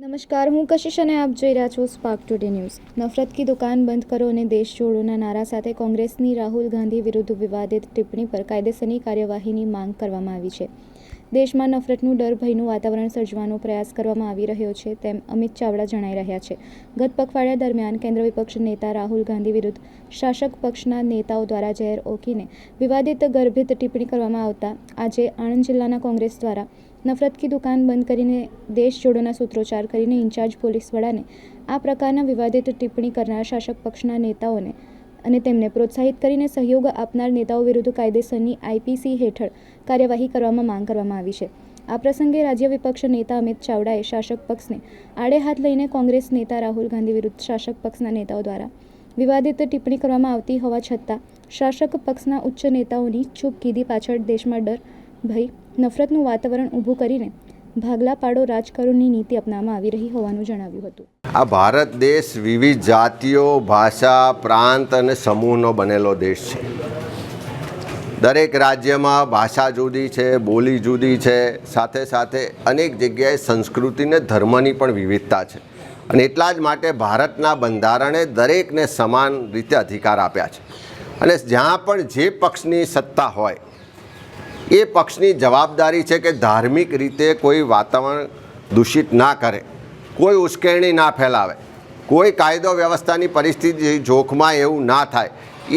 નમસ્કાર, હું કશિશ અને આપ જોઈ રહ્યા છો સ્પાર્ક ટુડે ન્યૂઝ નફરત કી દુકાન બંધ કરો અને દેશ છોડોના નારા સાથે કોંગ્રેસની રાહુલ ગાંધી વિરુદ્ધ વિવાદિત ટિપ્પણી પર કાયદેસરની કાર્યવાહીની માંગ કરવામાં આવી છે. દેશમાં નફરતનું ડર, ભયનું વાતાવરણ સર્જવાનો પ્રયાસ કરવામાં આવી રહ્યો છે, તેમ અમિત ચાવડા જણાઈ રહ્યા છે. ગત પખવાડિયા દરમિયાન કેન્દ્ર વિપક્ષ નેતા રાહુલ ગાંધી વિરુદ્ધ શાસક પક્ષના નેતાઓ દ્વારા ઝેર ઓકીને વિવાદિત ગર્ભિત ટિપ્પણી કરવામાં આવતા આજે આણંદ જિલ્લાના કોંગ્રેસ દ્વારા નફરત કી દુકાન બંધ કરીને દેશ જોડોના સૂત્રોચ્ચાર કરીને ઇન્ચાર્જ પોલીસ વડાને આ પ્રકારના વિવાદિત ટિપ્પણી કરનાર શાસક પક્ષના નેતાઓને અને તેમને પ્રોત્સાહિત કરીને સહયોગ આપનાર નેતાઓ વિરુદ્ધ કાયદેસરની આઈપીસી હેઠળ કાર્યવાહી કરવામાં માંગ કરવામાં આવી છે. આ પ્રસંગે રાજ્ય વિપક્ષ નેતા અમિત ચાવડાએ શાસક પક્ષને આડે હાથ લઈને કોંગ્રેસ નેતા રાહુલ ગાંધી વિરુદ્ધ શાસક પક્ષના નેતાઓ દ્વારા વિવાદિત ટિપ્પણી કરવામાં આવતી હોવા છતાં શાસક પક્ષના ઉચ્ચ નેતાઓની ચૂપ કીધી પાછળ દેશમાં ડર, ભય, નફરતનું વાતાવરણ ઊભું કરીને ભાગલા પાડો રાજકારણની નીતિ અપનાવવામાં આવી રહી હોવાનું જણાવ્યું હતું. આ ભારત દેશ વિવિધ જાતિઓ, ભાષા, પ્રાંત અને સમૂહનો બનેલો દેશ છે. દરેક રાજ્યમાં ભાષા જુદી છે, બોલી જુદી છે, સાથે સાથે અનેક જગ્યાએ સંસ્કૃતિ ને ધર્મની પણ વિવિધતા છે. અને એટલા જ માટે ભારતના બંધારણે દરેકને સમાન રીતે અધિકાર આપ્યા છે. અને જ્યાં પણ જે પક્ષની સત્તા હોય એ પક્ષની જવાબદારી છે કે ધાર્મિક રીતે કોઈ વાતાવરણ દૂષિત ના કરે, કોઈ ઉશ્કેરણી ના ફેલાવે, કોઈ કાયદો વ્યવસ્થાની પરિસ્થિતિ જોખમાં એવું ના થાય.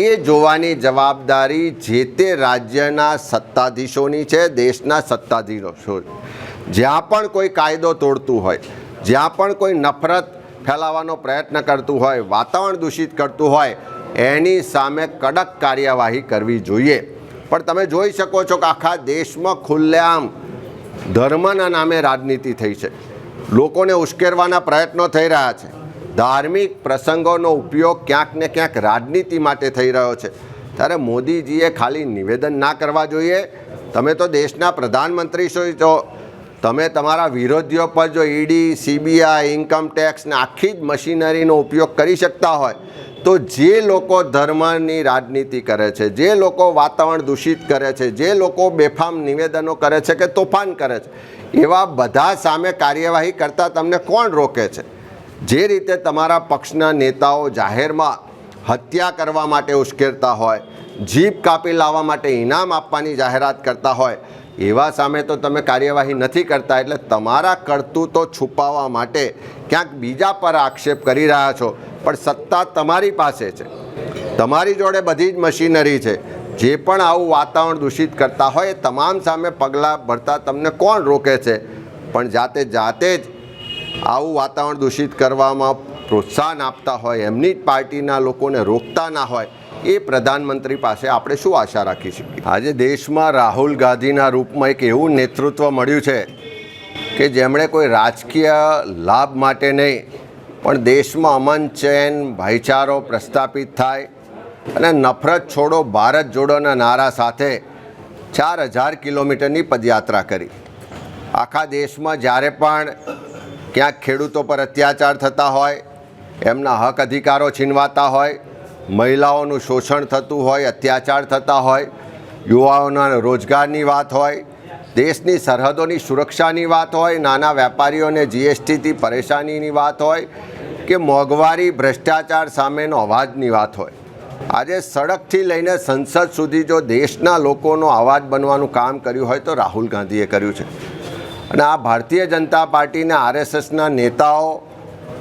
એ જોવાની જવાબદારી જે તે રાજ્યના સત્તાધીશોની છે, દેશના સત્તાધીશો. જ્યાં પણ કોઈ કાયદો તોડતું હોય, જ્યાં પણ કોઈ નફરત ફેલાવવાનો પ્રયત્ન કરતું હોય, વાતાવરણ દૂષિત કરતું હોય, એની સામે કડક કાર્યવાહી કરવી જોઈએ. પણ તમે જોઈ શકો છો કે આખા દેશમાં ખુલ્લેઆમ ધર્મના નામે રાજનીતિ થઈ છે. લોકોને ઉશ્કેરવાના પ્રયત્નો થઈ રહ્યા છે. ધાર્મિક પ્રસંગોનો ઉપયોગ ક્યાંક ને ક્યાંક રાજનીતિ માટે થઈ રહ્યો છે. ત્યારે મોદીજીએ ખાલી નિવેદન ના કરવા જોઈએ. તમે તો દેશના પ્રધાનમંત્રી છો તમે તમારા વિરોધીઓ પર જો ઈડી, સીબીઆઈ ઇન્કમટેક્સને આખી જ મશીનરીનો ઉપયોગ કરી શકતા હોય, તો જે લોકો ધર્મની રાજનીતિ કરે છે, જે લોકો વાતાવરણ દૂષિત કરે છે, જે લોકો બેફામ નિવેદનો કરે છે કે તોફાન કરે છે, એવા બધા સામે કાર્યવાહી કરતાં તમને કોણ રોકે છે? જે રીતે તમારા પક્ષના નેતાઓ જાહેરમાં હત્યા કરવા માટે ઉશ્કેરતા હોય, જીપ કાપી લાવવા માટે ઇનામ આપવાની જાહેરાત કરતા હોય એવા સામે તો તમે કાર્યવાહી નથી કરતા, એટલે તમારા કરતૂતો છુપાવવા માટે ક્યાંક બીજા પર આક્ષેપ કરી રહ્યા છો. પણ સત્તા તમારી પાસે છે. તમારી જોડે બધી જ મશીનરી છે. જે પણ આવું વાતાવરણ દૂષિત કરતા હોય, એ તમામ સામે પગલાં ભરતા તમને કોણ રોકે છે? પણ જાતે જાતે જ આવું વાતાવરણ દૂષિત કરવામાં પ્રોત્સાહન આપતા હોય, એમની જ પાર્ટીના લોકોને રોકતા ના હોય એ પ્રધાનમંત્રી પાસે આપણે શું આશા રાખી શકીએ? આજે દેશમાં રાહુલ ગાંધીના રૂપમાં એક એવું નેતૃત્વ મળ્યું છે કે જેમણે કોઈ રાજકીય લાભ માટે નહીં, પણ દેશમાં અમન ચેન, ભાઈચારો પ્રસ્થાપિત થાય અને નફરત છોડો ભારત જોડોના નારા સાથે ચાર હજાર કિલોમીટરની પદયાત્રા કરી. આખા દેશમાં જ્યારે પણ ક્યાંક ખેડૂતો પર અત્યાચાર થતા હોય, એમના હક અધિકારો છીનવાતા હોય મહિલાઓનું શોષણ થતું હોય, અત્યાચાર થતા હોય, યુવાઓના રોજગારની વાત હોય, દેશની સરહદોની સુરક્ષાની વાત હોય, નાના વેપારીઓને જીએસટીથી પરેશાનીની વાત હોય કે મોંઘવારી, ભ્રષ્ટાચાર સામેનો અવાજની વાત હોય. આજે સડકથી લઈને સંસદ સુધી જો દેશના લોકોનો અવાજ બનવાનું કામ કર્યું હોય તો રાહુલ ગાંધીએ કર્યું છે. અને આ ભારતીય જનતા પાર્ટીના આરએસએસના નેતાઓ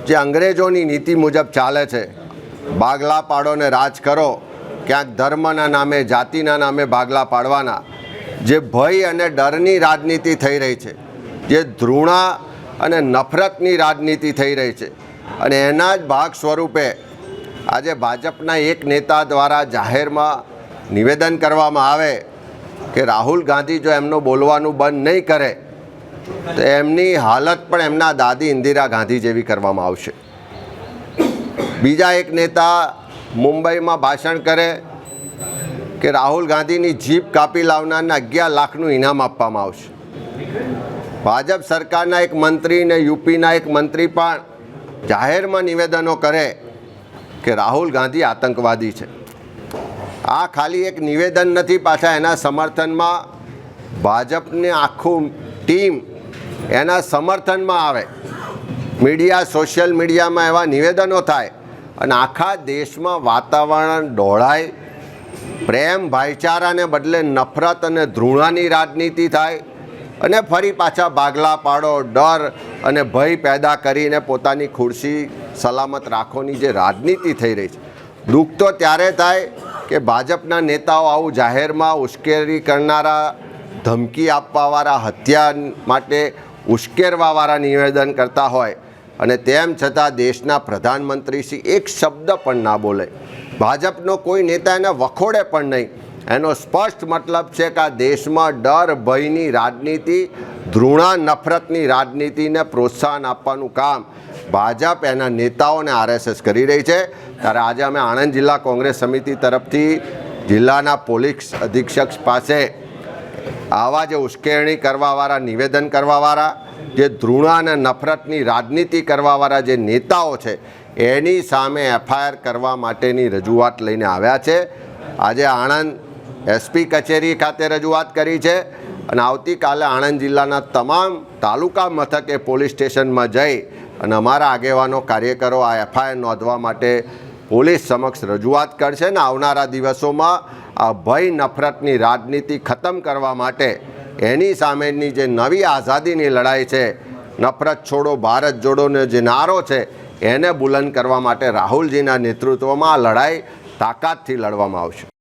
જે અંગ્રેજોની નીતિ મુજબ ચાલે છે ભાગલા પાડોને રાજ કરો. ક્યાંક ધર્મના નામે, જાતિના નામે ભાગલા પાડવાના. જે ભય અને ડરની રાજનીતિ થઈ રહી છે. જે ધૃણા અને નફરતની રાજનીતિ થઈ રહી છે. અને એના જ ભાગ સ્વરૂપે આજે ભાજપના એક નેતા દ્વારા જાહેરમાં નિવેદન કરવામાં આવે કે રાહુલ ગાંધી જો એમનું બોલવાનું બંધ નહીં કરે, તો એમની હાલત પણ એમના દાદી ઇન્દિરા ગાંધી જેવી કરવામાં આવશે. બીજા એક નેતા મુંબઈમાં ભાષણ કરે કે રાહુલ ગાંધીની જીપ કાપી લાવનારને અગિયાર લાખનું ઇનામ આપવામાં આવશે. ભાજપ સરકારના એક મંત્રી ને યુપીના એક મંત્રી પણ જાહેરમાં નિવેદનો કરે કે રાહુલ ગાંધી આતંકવાદી છે. આ ખાલી એક નિવેદન નથી, પાછા એના સમર્થનમાં ભાજપને આખું ટીમ એના સમર્થનમાં આવે. મીડિયા, સોશિયલ મીડિયામાં એવા નિવેદનો થાય અને આખા દેશમાં વાતાવરણ ડોળાય, પ્રેમ, ભાઈચારાને બદલે નફરત અને ધૃણાની રાજનીતિ થાય અને ફરી પાછા ભાગલા પાડો, ડર અને ભય પેદા કરીને પોતાની ખુરશી સલામત રાખવાની જે રાજનીતિ થઈ રહી છે. દુઃખ તો ત્યારે થાય કે ભાજપના નેતાઓ આવું જાહેરમાં ઉશ્કેરી કરનારા, ધમકી આપવાવાળા, હત્યા માટે ઉશ્કેરવાવાળા નિવેદન કરતા હોય અને તેમ છતાં દેશના પ્રધાનમંત્રી શ્રી એક શબ્દ પણ ના બોલે. ભાજપનો કોઈ નેતા એને વખોડે પણ નહીં. એનો સ્પષ્ટ મતલબ છે કે આ દેશમાં ડર, ભયની રાજનીતિ, ધૃણા નફરતની રાજનીતિને પ્રોત્સાહન આપવાનું કામ ભાજપ એના નેતાઓને આરએસએસ કરી રહી છે. ત્યારે આજે અમે આણંદ જિલ્લા કોંગ્રેસ સમિતિ તરફથી જિલ્લાના પોલીસ અધિક્ષક પાસે આવા જે ઉશ્કેરણી કરવાવાળા, નિવેદન કરવાવાળા જે ધૃણા અને નફરતની રાજનીતિ કરવાવાળા જે નેતાઓ છે, એની સામે એફઆઈઆર કરવા માટેની રજૂઆત લઈને આવ્યા છે. આજે આણંદ એસપી કચેરી ખાતે રજૂઆત કરી છે અને આવતીકાલે આણંદ જિલ્લાના તમામ તાલુકા મથકે પોલીસ સ્ટેશનમાં જઈ અને અમારા આગેવાનો કાર્યકરો આ એફઆઈઆર નોંધવા માટે પોલીસ સમક્ષ રજૂઆત કરશે ને આવનારા દિવસોમાં આ ભય, નફરતની રાજનીતિ ખતમ કરવા માટે એની સામેની જે નવી આઝાદીની લડાઈ છે, નફરત છોડો, ભારત જોડોનો જે નારો છે, એને બુલંદ કરવા માટે રાહુલજીના નેતૃત્વમાં લડાઈ તાકાતથી લડવામાં આવશે.